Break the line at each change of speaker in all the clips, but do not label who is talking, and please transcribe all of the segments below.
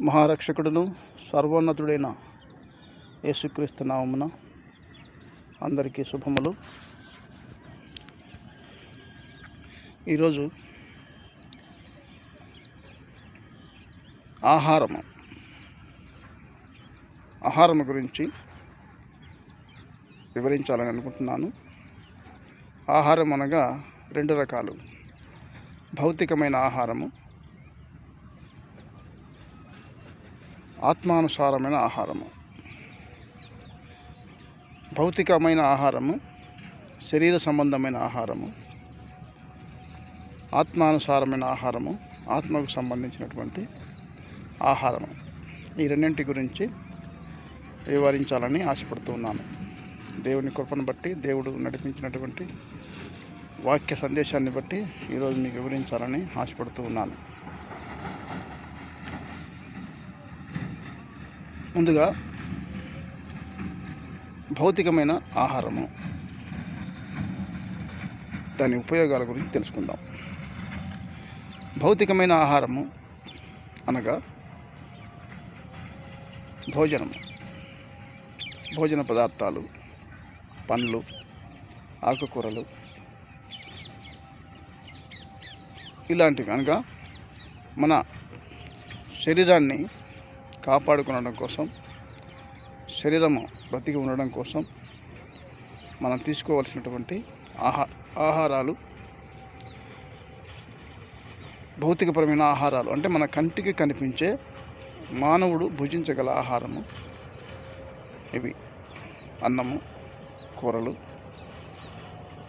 మహారక్షకుడును సర్వోన్నతుడైన యేసుక్రీస్తు నామమున అందరికీ శుభములు. ఈరోజు ఆహారము ఆహారం గురించి వివరించాలని అనుకుంటున్నాను. ఆహారం అనగా రెండు రకాలు. భౌతికమైన ఆహారము ఆత్మానుసారమైన ఆహారము. భౌతికమైన ఆహారము శరీర సంబంధమైన ఆహారము ఆత్మానుసారమైన ఆహారము ఆత్మకు సంబంధించినటువంటి ఆహారము. ఈ రెండింటి గురించి వివరించాలని ఆశపడుతున్నాను దేవుని కృపను బట్టి దేవుడు నడిపించినటువంటి వాక్య సందేశాన్ని బట్టి ఈరోజు మీకు వివరించాలని ఆశపడుతూ ఉన్నాను. ముందుగా భౌతికమైన ఆహారము. దాని ఉపయోగాల గురించి తెలుసుకుందాం. భౌతికమైన ఆహారము అనగా భోజనము. భోజన పదార్థాలు పండ్లు ఆకుకూరలు ఇలాంటివి అనగా మన శరీరాన్ని కాపాడుకునడం కోసం శరీరము బ్రతికి ఉండడం కోసం మనం తీసుకోవాల్సినటువంటి ఆహా ఆహారాలు భౌతికపరమైన ఆహారాలు అంటే మన కంటికి కనిపించే మానవుడు భుజించగల ఆహారము ఇవి. అన్నము కూరలు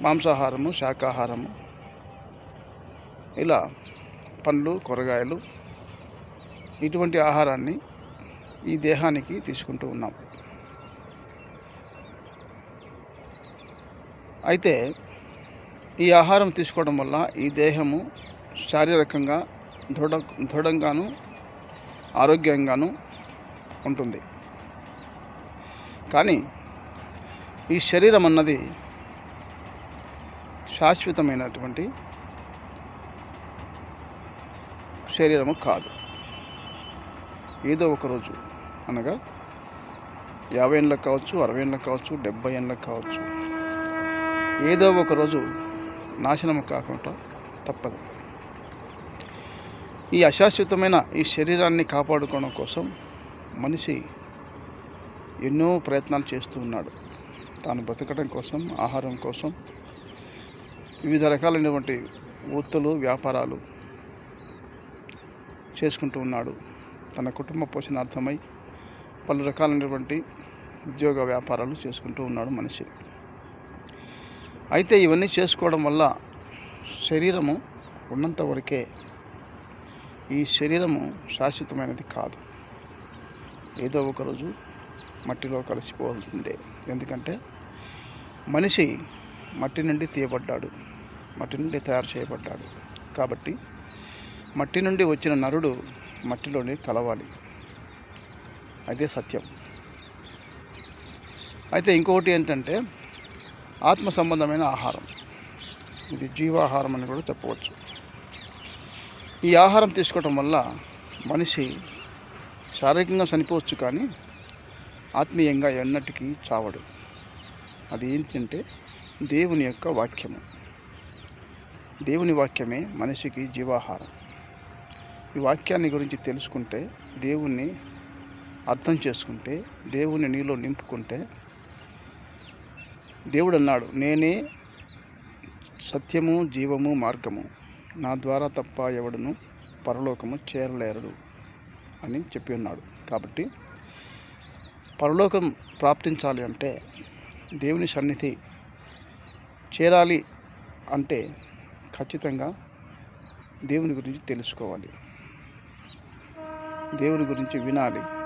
మాంసాహారము శాకాహారము ఇలా పండ్లు కూరగాయలు ఇటువంటి ఆహారాన్ని ఈ దేహానికి తీసుకుంటూ ఉన్నాం. అయితే ఈ ఆహారం తీసుకోవడం వల్ల ఈ దేహము శారీరకంగా దృఢ దృఢంగాను ఆరోగ్యంగాను ఉంటుంది. కానీ ఈ శరీరం అన్నది శాశ్వతమైనటువంటి శరీరము కాదు. ఏదో ఒక రోజు అనగా యాభై ఏళ్ళకు కావచ్చు అరవై ఏళ్ళకు కావచ్చు డెబ్బై ఏళ్ళకు కావచ్చు. ఏదో ఒకరోజు నాశనం కాకుండా తప్పదు. ఈ అశాశ్వతమైన ఈ శరీరాన్ని కాపాడుకోవడం కోసం మనిషి ఎన్నో ప్రయత్నాలు చేస్తూ ఉన్నాడు. తాను బ్రతకడం కోసం ఆహారం కోసం వివిధ రకాలైనటువంటి వృత్తులు వ్యాపారాలు చేసుకుంటూ ఉన్నాడు. తన కుటుంబ పోషణార్థమై పలు రకాలైనటువంటి ఉద్యోగ వ్యాపారాలు చేసుకుంటూ ఉన్నాడు మనిషి. అయితే ఇవన్నీ చేసుకోవడం వల్ల శరీరము ఉన్నంత వరకే ఈ శరీరము శాశ్వతమైనది కాదు. ఏదో ఒకరోజు మట్టిలో కలిసిపోవాల్సిందే. ఎందుకంటే మనిషి మట్టి నుండి తీయబడ్డాడు. మట్టి నుండి తయారు చేయబడ్డాడు. కాబట్టి మట్టి నుండి వచ్చిన నరుడు మట్టిలోనే కలవాలి. అదే సత్యం. అయితే ఇంకొకటి ఏంటంటే ఆత్మ సంబంధమైన ఆహారం. ఇది జీవాహారం అని కూడా చెప్పవచ్చు. ఈ ఆహారం తీసుకోవటం వల్ల మనిషి శారీరకంగా చనిపోవచ్చు కానీ ఆత్మీయంగా ఎన్నటికీ చావడు. అది ఏంటంటే దేవుని యొక్క వాక్యము. దేవుని వాక్యమే మనిషికి జీవాహారం. ఈ వాక్యాన్ని గురించి తెలుసుకుంటే దేవుణ్ణి అర్థం చేసుకుంటే దేవుని నీలో నింపుకుంటే దేవుడు అన్నాడు నేనే సత్యము జీవము మార్గము. నా ద్వారా తప్ప ఎవడును పరలోకము చేరలేరడు అని చెప్పి ఉన్నాడు. కాబట్టి పరలోకం ప్రాప్తించాలి అంటే దేవుని సన్నిధి చేరాలి అంటే ఖచ్చితంగా దేవుని గురించి తెలుసుకోవాలి. దేవుని గురించి వినాలి.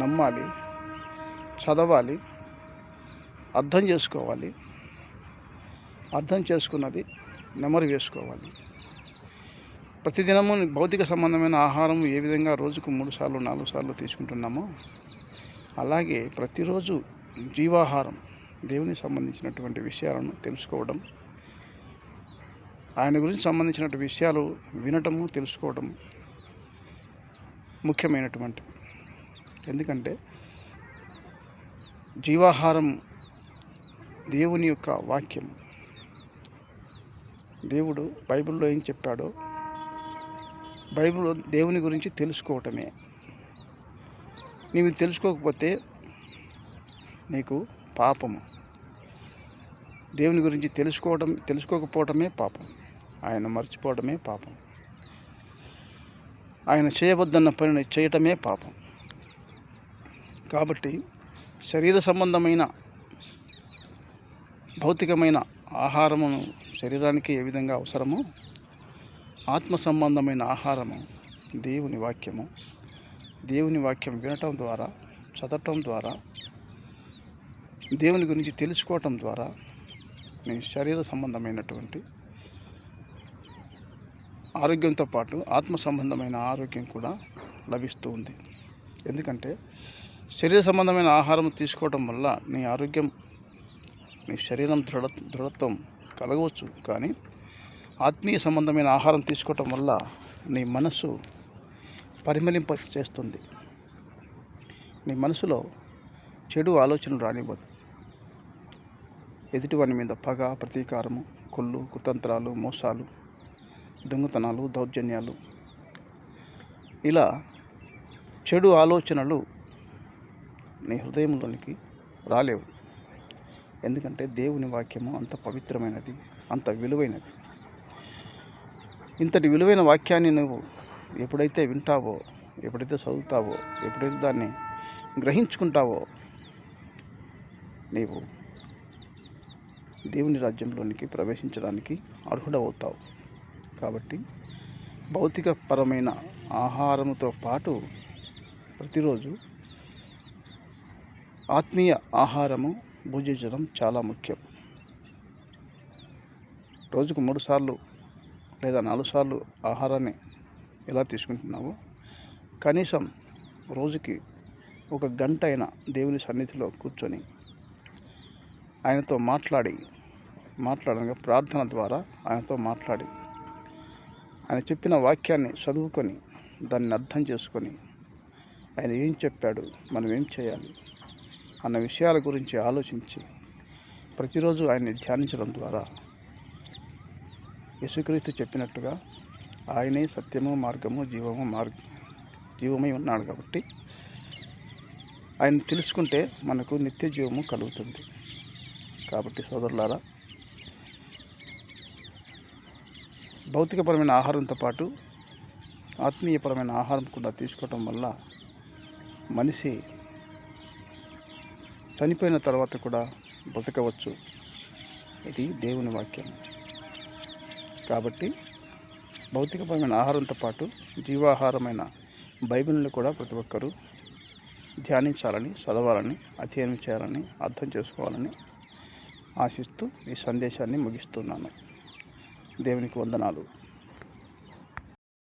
నమ్మాలి చదవాలి అర్థం చేసుకోవాలి. అర్థం చేసుకున్నది నెమరు వేసుకోవాలి. ప్రతిదినము భౌతిక సంబంధమైన ఆహారం ఏ విధంగా రోజుకు మూడు సార్లు నాలుగు సార్లు తీసుకుంటున్నామో అలాగే ప్రతిరోజు జీవాహారం దేవునికి సంబంధించినటువంటి విషయాలను తెలుసుకోవడం ఆయన గురించి సంబంధించినటువంటి విషయాలు వినటము తెలుసుకోవడం ముఖ్యమైనటువంటిది. ఎందుకంటే జీవాహారం దేవుని యొక్క వాక్యం. దేవుడు బైబిల్లో ఏం చెప్పాడో బైబిల్ దేవుని గురించి తెలుసుకోవటమే. నీవు తెలుసుకోకపోతే నీకు పాపము. దేవుని గురించి తెలుసుకోవడం తెలుసుకోకపోవటమే పాపం. ఆయన మర్చిపోవడమే పాపం. ఆయన చేయవద్దన్న పనిని చేయటమే పాపం. కాబట్టి శరీర సంబంధమైన భౌతికమైన ఆహారమును శరీరానికి ఏ విధంగా అవసరమో ఆత్మ సంబంధమైన ఆహారము దేవుని వాక్యము దేవుని వాక్యం వినటం ద్వారా చదవటం ద్వారా దేవుని గురించి తెలుసుకోవటం ద్వారా మీ శరీర సంబంధమైనటువంటి ఆరోగ్యంతో పాటు ఆత్మ సంబంధమైన ఆరోగ్యం కూడా లభిస్తూ ఉంది. ఎందుకంటే శరీర సంబంధమైన ఆహారం తీసుకోవటం వల్ల నీ ఆరోగ్యం నీ శరీరం దృఢ దృఢత్వం కలగవచ్చు. కానీ ఆత్మీయ సంబంధమైన ఆహారం తీసుకోవటం వల్ల నీ మనసు పరిమళింప చేస్తుంది. నీ మనసులో చెడు ఆలోచనలు రానివ్వదు. ఎదుటివాని మీద పగ ప్రతీకారము కొల్లు కుతంత్రాలు మోసాలు దొంగతనాలు దౌర్జన్యాలు ఇలా చెడు ఆలోచనలు నీ హృదయంలోనికి రాలేవు. ఎందుకంటే దేవుని వాక్యము అంత పవిత్రమైనది అంత విలువైనది. ఇంతటి విలువైన వాక్యాన్ని నువ్వు ఎప్పుడైతే వింటావో ఎప్పుడైతే చదువుతావో ఎప్పుడైతే దాన్ని గ్రహించుకుంటావో నీవు దేవుని రాజ్యంలోనికి ప్రవేశించడానికి అర్హుడవుతావు. కాబట్టి భౌతిక పరమైన ఆహారముతో పాటు ప్రతిరోజు ఆత్మీయ ఆహారము భుజించడం చాలా ముఖ్యం. రోజుకు మూడు సార్లు లేదా నాలుగు సార్లు ఆహారాన్ని ఎలా తీసుకుంటున్నావో కనీసం రోజుకి ఒక గంట అయినా దేవుని సన్నిధిలో కూర్చొని ఆయనతో మాట్లాడి మాట్లాడగా ప్రార్థన ద్వారా ఆయనతో మాట్లాడి ఆయన చెప్పిన వాక్యాన్ని చదువుకొని దాన్ని అర్థం చేసుకొని ఆయన ఏం చెప్పాడు మనం ఏం చేయాలి? అన్న విషయాల గురించి ఆలోచించి ప్రతిరోజు ఆయన్ని ధ్యానించడం ద్వారా యేసుక్రీస్తు చెప్పినట్టుగా ఆయనే సత్యము మార్గము జీవము మార్గ జీవమై ఉన్నాడు కాబట్టి ఆయన తెలుసుకుంటే మనకు నిత్య జీవము కలుగుతుంది. కాబట్టి సోదరులారా భౌతికపరమైన ఆహారంతో పాటు ఆత్మీయపరమైన ఆహారం కూడా తీసుకోవటం వల్ల మనిషి చనిపోయిన తర్వాత కూడా బ్రతకవచ్చు ఇది దేవుని వాక్యం. కాబట్టి భౌతికపరమైన ఆహారంతో పాటు జీవాహారమైన బైబిల్ని కూడా ప్రతి ఒక్కరూ ధ్యానించాలని చదవాలని అధ్యయనం చేయాలని అర్థం చేసుకోవాలని ఆశిస్తూ ఈ సందేశాన్ని ముగిస్తున్నాను. దేవునికి వందనాలు.